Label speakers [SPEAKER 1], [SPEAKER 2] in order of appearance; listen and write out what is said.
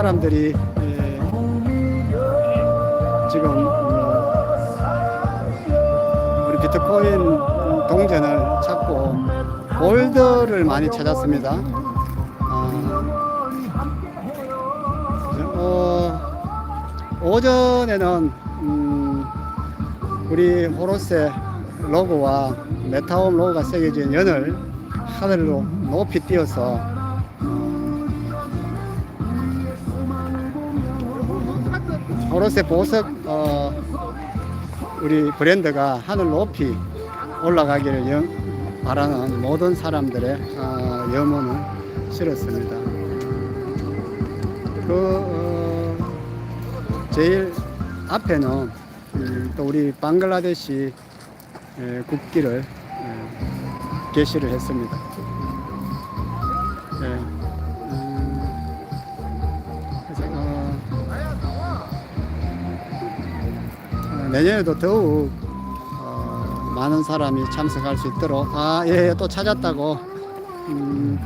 [SPEAKER 1] 사람들이 예, 지금 음, 우리 비트코인 동전을 찾고 골드를 많이 찾았습니다. 아, 어, 오전에는 음, 우리 호로세 로고와 메타홈 로고가 새겨진 연을 하늘로 높이 띄어서 호로세 보석 어, 우리 브랜드가 하늘 높이 올라가기를 영- 바라는 모든 사람들의 어, 염원을 실었습니다. 그 어, 제일 앞에는 음, 또 우리 방글라데시 에, 국기를 에, 게시를 했습니다. 내년에도 더욱 어, 많은 사람이 참석할 수 있도록. 아 예 또 찾았다고. 음,